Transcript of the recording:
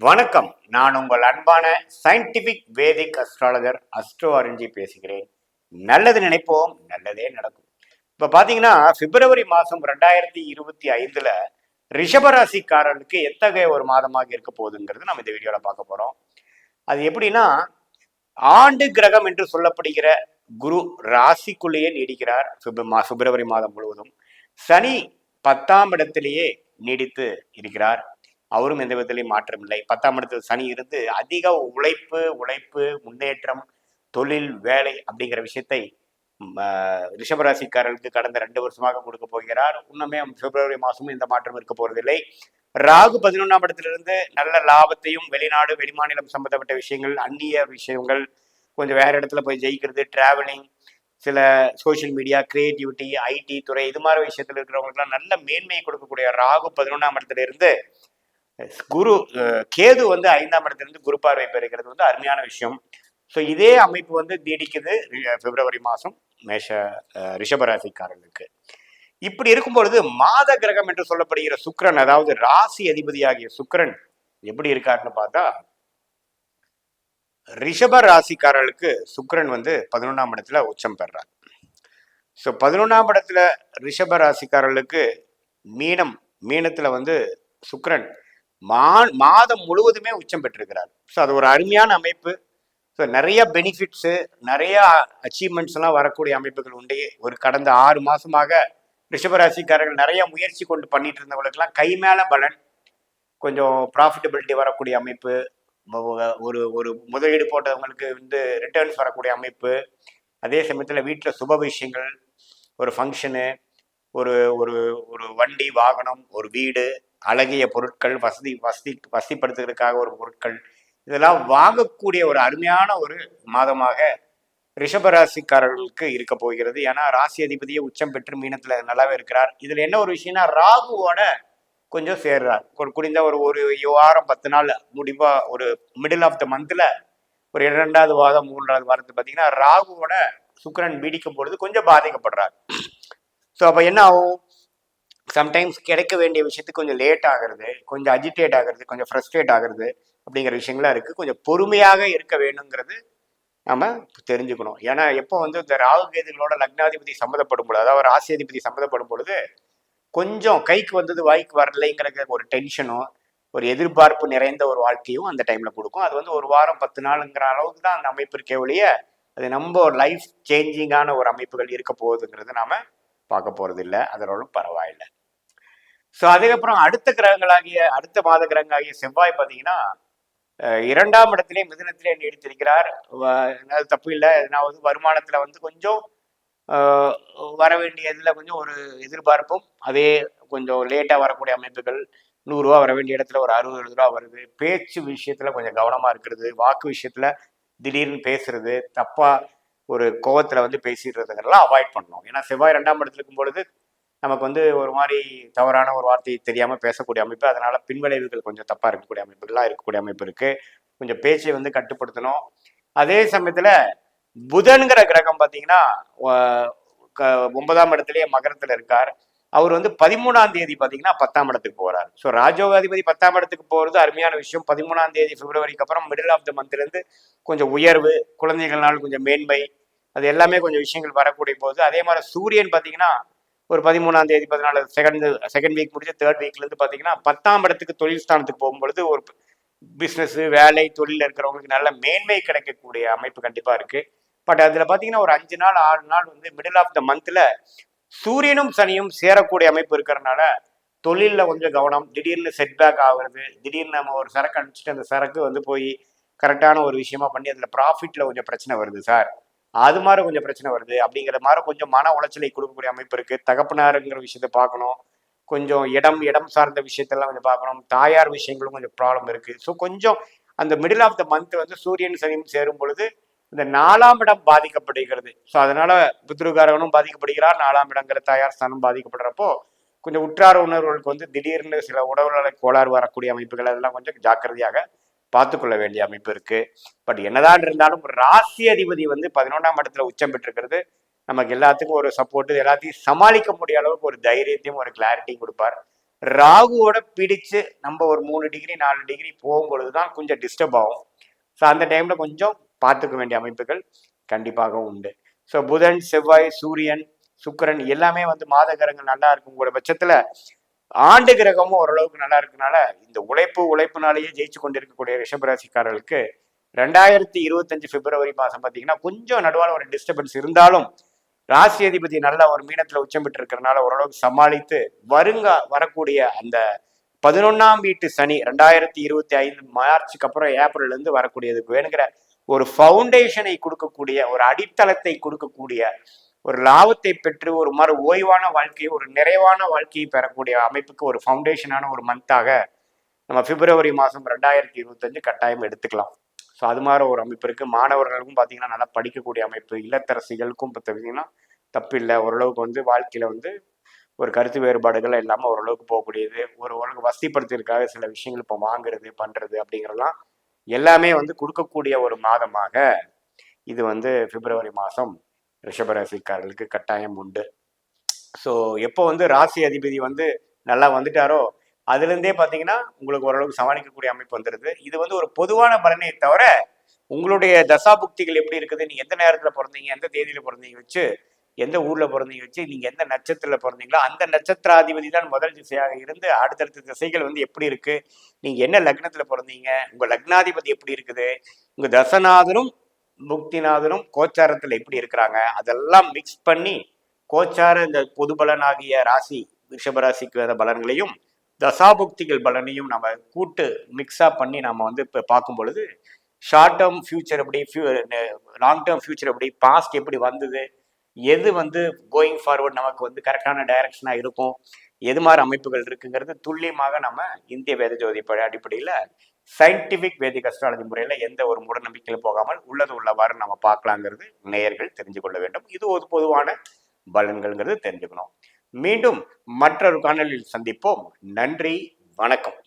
வணக்கம். நான் உங்கள் அன்பான scientific Vedic astrologer astro Arunji பேசுகிறேன். நல்லது நினைப்போம் நல்லதே நடக்கும். இப்போ பார்த்தீங்கன்னா பிப்ரவரி மாதம் ரெண்டாயிரத்தி இருபத்தி ஐந்தில் ரிஷபராசிக்காரர்களுக்கு எத்தகைய ஒரு மாதமாக இருக்க போகுதுங்கிறது நம்ம இந்த வீடியோவில் பார்க்க போகிறோம் அது எப்படின்னா ஆண்டு கிரகம் என்று சொல்லப்படுகிற குரு ராசிக்குள்ளேயே நீடிக்கிறார். மா- பிப்ரவரி மாதம் முழுவதும். சனி பத்தாம் இடத்திலேயே நீடித்து இருக்கிறார். அவரும் எந்த விதத்திலையும் மாற்றம் இல்லை. பத்தாம் இடத்தில் சனி இருந்து அதிக உழைப்பு உழைப்பு முன்னேற்றம் தொழில் வேலை அப்படிங்கிற விஷயத்தை ரிஷபராசிக்காரர்களுக்கு கடந்த ரெண்டு வருஷமாக கொடுக்க போகிறார். இன்னுமே பிப்ரவரி மாதமும் இந்த மாற்றம் இருக்க போறதில்லை. ராகு பதினொன்றாம் இடத்திலிருந்து நல்ல லாபத்தையும் வெளிநாடு வெளிமாநிலம் சம்பந்தப்பட்ட விஷயங்கள் அந்நிய விஷயங்கள் கொஞ்சம் வேற இடத்துல போய் ஜெயிக்கிறது டிராவலிங் சில சோஷியல் மீடியா கிரியேட்டிவிட்டி ஐடி துறை இது மாதிரி விஷயத்துல இருக்கிறவங்களுக்குலாம் நல்ல மேன்மையை கொடுக்கக்கூடிய ராகு பதினொன்றாம் இடத்துல இருந்து குரு கேது வந்து ஐந்தாம் இடத்திலிருந்து குரு பார்வை பெறுகிறது வந்து அருமையான விஷயம். ஸோ இதே அமைப்பு வந்து நீடிக்குது பிப்ரவரி மாதம் மேஷ ரிஷபராசிக்காரர்களுக்கு. இப்படி இருக்கும் பொழுது மாத கிரகம் என்று சொல்லப்படுகிற சுக்ரன் அதாவது ராசி அதிபதியாகிய சுக்ரன் எப்படி இருக்காருன்னு பார்த்தா ரிஷப ராசிக்காரர்களுக்கு சுக்கிரன் வந்து பதினொன்றாம் இடத்துல உச்சம் பெறார். ஸோ பதினொன்றாம் இடத்துல ரிஷப ராசிக்காரர்களுக்கு மீனம் மீனத்தில் வந்து சுக்ரன் மா மாதம் முழுவதுமே உச்சம் பெற்றிருக்கிறார். ஸோ அது ஒரு அருமையான அமைப்பு. ஸோ நிறைய பெனிஃபிட்ஸு நிறைய அச்சீவ்மெண்ட்ஸ் எல்லாம் வரக்கூடிய அமைப்புகள் உண்டு. ஒரு கடந்த ஆறு மாசமாக ரிஷபராசிக்காரர்கள் நிறைய முயற்சி கொண்டு பண்ணிட்டு இருந்தவங்களுக்கெல்லாம் கை மேல பலன் கொஞ்சம் ப்ராஃபிட்டபிலிட்டி வரக்கூடிய அமைப்பு ஒரு ஒரு முதலீடு போட்டவங்களுக்கு வந்து ரிட்டர்ன்ஸ் வரக்கூடிய அமைப்பு. அதே சமயத்தில் வீட்டில் சுப விஷயங்கள் ஒரு ஃபங்க்ஷனு ஒரு ஒரு ஒரு வண்டி வாகனம் ஒரு வீடு அழகிய பொருட்கள் வசதி வசதி வசதிப்படுத்துகிறதுக்காக ஒரு பொருட்கள் இதெல்லாம் வாங்கக்கூடிய ஒரு அருமையான ஒரு மாதமாக ரிஷபராசிக்காரர்களுக்கு இருக்க போகிறது. ஏன்னா ராசி அதிபதியை உச்சம் பெற்று மீனத்துல நல்லாவே இருக்கிறார். இதுல என்ன ஒரு விஷயம்னா ராகுவோட கொஞ்சம் சேர்றார். ஒரு குடிந்த ஒரு ஒரு வாரம் பத்து நாள் முடிவா ஒரு மிடில் ஆஃப் த மந்த்ல ஒரு இரண்டாவது வாரம் மூன்றாவது வாரத்தில் பார்த்தீங்கன்னா ராகுவோட சுக்கரன் பீடிக்கும் பொழுது கொஞ்சம் பாதிக்கப்படுறார். ஸோ அப்போ என்ன ஆகும்? சம்டைம்ஸ் கிடைக்க வேண்டிய விஷயத்துக்கு கொஞ்சம் லேட் ஆகுறது கொஞ்சம் அஜிடேட் ஆகுறது கொஞ்சம் ஃப்ரஸ்ட்ரேட் ஆகுறது அப்படிங்கிற விஷயங்கள்லாம் இருக்குது கொஞ்சம் பொறுமையாக இருக்க வேணுங்கிறது நம்ம தெரிஞ்சுக்கணும். ஏன்னா எப்போ வந்து இந்த ராகு கேதுகளோட லக்னாதிபதி சம்மந்தப்படும் பொழுது அதாவது ராசியாதிபதி சம்மந்தப்படும் பொழுது கொஞ்சம் கைக்கு வந்தது வாய்க்கு வரலைங்கிற ஒரு டென்ஷனும் ஒரு எதிர்பார்ப்பு நிறைந்த ஒரு வாழ்க்கையும் அந்த டைமில் கொடுக்கும். அது வந்து ஒரு வாரம் பத்து நாளுங்கிற அளவுக்கு தான் அந்த அமைப்பு இருக்கே ஒழிய அது நம்ம ஒரு லைஃப் சேஞ்சிங்கான ஒரு அமைப்புகள் இருக்க போகுதுங்கிறது நாம் பார்க்க போகிறது இல்லை அதனாலும் பரவாயில்லை. ஸோ அதுக்கப்புறம் அடுத்த கிரகங்களாகிய அடுத்த மாத கிரகங்களாகிய செவ்வாய் பார்த்தீங்கன்னா இரண்டாம் இடத்திலே மிதனத்திலே நீடித்திருக்கிறார் அது தப்பு இல்லை. வந்து வருமானத்தில் வந்து கொஞ்சம் ஆஹ், வர வேண்டியதுல கொஞ்சம் ஒரு எதிர்பார்ப்பும் அதே கொஞ்சம் லேட்டாக வரக்கூடிய அமைப்புகள் நூறுரூவா வர வேண்டிய இடத்துல ஒரு அறுபது எழுபது ரூபா வருது. பேச்சு விஷயத்துல கொஞ்சம் கவனமாக இருக்கிறது. வாக்கு விஷயத்துல திடீர்னு பேசுறது தப்பாக ஒரு கோபத்தில் வந்து பேசிடுறதுங்கெல்லாம் அவாய்ட் பண்ணணும். ஏன்னா செவ்வாய் ரெண்டாம் இடத்துல இருக்கும் பொழுது நமக்கு வந்து ஒரு மாதிரி தவறான ஒரு வார்த்தையை தெரியாமல் பேசக்கூடிய அமைப்பு. அதனால பின்விளைவுகள் கொஞ்சம் தப்பாக இருக்கக்கூடிய அமைப்புகளாக இருக்கக்கூடிய அமைப்பு இருக்கு. கொஞ்சம் பேச்சை வந்து கட்டுப்படுத்தணும். அதே சமயத்துல புதன்கிற கிரகம் பார்த்தீங்கன்னா க- ஒன்பதாம் இடத்துலயே மகரத்தில் இருக்கார். அவர் வந்து பதிமூணாம் தேதி பார்த்தீங்கன்னா பத்தாம் இடத்துக்கு போகிறார் ஸோ ராஜோகாதிபதி பத்தாம் இடத்துக்கு போகிறது அருமையான விஷயம். பதிமூணாம் தேதி பிப்ரவரிக்கு அப்புறம் மிடில் ஆஃப் த மந்த்லேருந்து கொஞ்சம் உயர்வு குழந்தைகள்னால் கொஞ்சம் மேன்மை அது எல்லாமே கொஞ்சம் விஷயங்கள் வரக்கூடிய போது. அதே மாதிரி சூரியன் பார்த்தீங்கன்னா ஒரு பதிமூணாம் தேதி பதினாலு செகண்ட் செகண்ட் வீக் முடிஞ்சு தேர்ட் வீக்லேருந்து பார்த்தீங்கன்னா பத்தாம் இடத்துக்கு தொழில் ஸ்தானத்துக்கு போகும்பொழுது ஒரு பிஸ்னஸ்ஸு வேலை தொழில் இருக்கிறவங்களுக்கு நல்ல மேன்மை கிடைக்கக்கூடிய அமைப்பு கண்டிப்பாக இருக்கு. பட் அதில் பார்த்தீங்கன்னா ஒரு அஞ்சு நாள் ஆறு நாள் வந்து மிடில் ஆஃப் த மந்தில் சூரியனும் சனியும் சேரக்கூடிய அமைப்பு இருக்கிறனால தொழிலில் கொஞ்சம் கவனம். திடீர்னு செட்பேக் ஆகுறது திடீர்னு நம்ம ஒரு சரக்கு அனுப்பிச்சிட்டு அந்த சரக்கு வந்து போய் கரெக்டான ஒரு விஷயமா பண்ணி அதில் ப்ராஃபிட்டில் கொஞ்சம் பிரச்சனை வருது சார். அது மாதிரி கொஞ்சம் பிரச்சனை வருது. அப்படிங்கிற மாதிரி கொஞ்சம் மன உளைச்சலை கொடுக்கக்கூடிய அமைப்பு இருக்கு. தகப்பனாருங்கிற விஷயத்த பார்க்கணும். கொஞ்சம் இடம் இடம் சார்ந்த விஷயத்தெல்லாம் கொஞ்சம் பார்க்கணும். தாயார் விஷயங்களும் கொஞ்சம் ப்ராப்ளம் இருக்கு. ஸோ கொஞ்சம் அந்த மிடில் ஆஃப் த மந்த் வந்து சூரியன் சனியும் சேரும் பொழுது இந்த நாலாம் இடம் பாதிக்கப்படுகிறது. ஸோ அதனால பித்ருகாரகனும் பாதிக்கப்படுகிறார். நாலாம் இடங்கிற தாயார் ஸ்தானம் பாதிக்கப்படுறப்போ கொஞ்சம் உற்றார உணர்வுகளுக்கு வந்து திடீர்னு சில உடல்நல கோளாறு வரக்கூடிய அமைப்புகள் அதெல்லாம் கொஞ்சம் ஜாக்கிரதையாக பார்த்துக்கொள்ள வேண்டிய அமைப்பு இருக்கு. பட் என்னதான் இருந்தாலும் ராசி அதிபதி வந்து பதினொன்றாம் இடத்துல உச்சம் பெற்றிருக்கிறது. நமக்கு எல்லாத்துக்கும் ஒரு சப்போர்ட் எல்லாத்தையும் சமாளிக்க முடிய அளவுக்கு ஒரு தைரியத்தையும் ஒரு கிளாரிட்டியும் கொடுப்பார். ராகுவோட பிடிச்சு நம்ம ஒரு மூணு டிகிரி நாலு டிகிரி போகும்பொழுது தான் கொஞ்சம் டிஸ்டர்ப் ஆகும். ஸோ அந்த டைம்ல கொஞ்சம் பார்த்துக்க வேண்டிய அமைப்புகள் கண்டிப்பாக உண்டு. ஸோ புதன் செவ்வாய் சூரியன் சுக்கிரன் எல்லாமே வந்து மாதகரங்கள் நல்லா நல்லா இருக்குங்கிற பட்சத்துல ஆண்டு கிரகமும் ஓரளவுக்கு நல்லா இருக்கனால இந்த உழைப்பு உழைப்புனாலேயே ஜெயிச்சு கொண்டிருக்கக்கூடிய ரிஷபராசிக்காரர்களுக்கு ரெண்டாயிரத்தி இருபத்தஞ்சு பிப்ரவரி மாதம் பார்த்தீங்கன்னா கொஞ்சம் நடுவால் ஒரு டிஸ்டர்பன்ஸ் இருந்தாலும் ராசி அதிபதி நல்லா ஒரு மீனத்துல உச்சம் பெற்று இருக்கிறனால ஓரளவுக்கு சமாளித்து வருங்க வரக்கூடிய அந்த பதினொன்னாம் வீட்டு சனி ரெண்டாயிரத்தி இருபத்தி ஐந்து மார்ச்சுக்கு அப்புறம் ஏப்ரல்ல இருந்து வரக்கூடியதுக்கு வேணுங்கிற ஒரு ஃபவுண்டேஷனை கொடுக்கக்கூடிய ஒரு அடித்தளத்தை கொடுக்கக்கூடிய ஒரு லாபத்தை பெற்று ஒரு மறு ஓய்வான வாழ்க்கையை ஒரு நிறைவான வாழ்க்கையை பெறக்கூடிய அமைப்புக்கு ஒரு ஃபவுண்டேஷனான ஒரு மந்தாக நம்ம பிப்ரவரி மாதம் ரெண்டாயிரத்தி இருபத்தஞ்சு கட்டாயம் எடுத்துக்கலாம். ஸோ அது மாதிரி ஒரு அமைப்பு இருக்குது மாணவர்களுக்கும் பார்த்தீங்கன்னா நல்லா படிக்கக்கூடிய அமைப்பு. இல்லத்தரசிகளுக்கும் பார்த்தீங்கன்னா தப்பு இல்லை. ஓரளவுக்கு வந்து வாழ்க்கையில் வந்து ஒரு கருத்து வேறுபாடுகள் இல்லாமல் ஓரளவுக்கு போகக்கூடியது. ஒரு ஓரளவுக்கு வசதிப்படுத்துறதுக்காக சில விஷயங்கள் இப்போ வாங்குறது பண்ணுறது அப்படிங்கிறலாம் எல்லாமே வந்து கொடுக்கக்கூடிய ஒரு மாதமாக இது வந்து பிப்ரவரி மாதம் ரிஷபராசிக்காரர்களுக்கு கட்டாயம் உண்டு. ஸோ எப்போ வந்து ராசி அதிபதி வந்து நல்லா வந்துட்டாரோ அதுலேருந்தே பார்த்தீங்கன்னா உங்களுக்கு ஓரளவுக்கு சமாளிக்கக்கூடிய அமைப்பு வந்துடுது இது வந்து ஒரு பொதுவான பலனை தவிர உங்களுடைய தசாபுக்திகள் எப்படி இருக்குது? நீங்கள் எந்த நேரத்தில் பிறந்தீங்க? எந்த தேதியில் பிறந்தீங்க வச்சு எந்த ஊரில் பிறந்தீங்க வச்சு நீங்கள் எந்த நட்சத்திரத்தில் பிறந்தீங்களோ அந்த நட்சத்திராதிபதி தான் முதல் திசையாக இருந்து அடுத்தடுத்த திசைகள் வந்து எப்படி இருக்குது நீங்கள் என்ன லக்னத்தில் பிறந்தீங்க? உங்கள் லக்னாதிபதி எப்படி இருக்குது? உங்கள் தசநாதனும் முக்திநாதனும் கோச்சாரத்தில் எப்படி இருக்கிறாங்க அதெல்லாம் மிக்ஸ் பண்ணி கோச்சார இந்த பொது பலனாகிய ராசி ரிஷபராசிக்கு வர பலன்களையும் தசாபுக்திகள் பலனையும் நம்ம கூட்டு மிக்ஸாக பண்ணி நம்ம வந்து இப்போ பார்க்கும் பொழுது ஷார்ட் டேர்ம் ஃபியூச்சர் எப்படி லாங் டேர்ம் ஃபியூச்சர் எப்படி பாஸ்ட் எப்படி வந்தது எது வந்து கோயிங் ஃபார்வர்ட் நமக்கு வந்து கரெக்டான டைரக்ஷனாக இருக்கும் எது மாதிரி அமைப்புகள் இருக்குங்கிறது துல்லியமாக நம்ம இந்திய வேத ஜோதி அடிப்படையில் சயின்டிபிக் வேதிக் அஸ்ட்ராலஜி முறையில் எந்த ஒரு மூடநம்பிக்கையில் போகாமல் உள்ளது உள்ளவாறு நம்ம பார்க்கலாங்கிறது நேயர்கள் தெரிஞ்சு கொள்ள வேண்டும். இது ஒரு பொதுவான பலன்கள்ங்கிறது தெரிஞ்சுக்கணும். மீண்டும் மற்றொரு காணொலியில் சந்திப்போம். நன்றி வணக்கம்.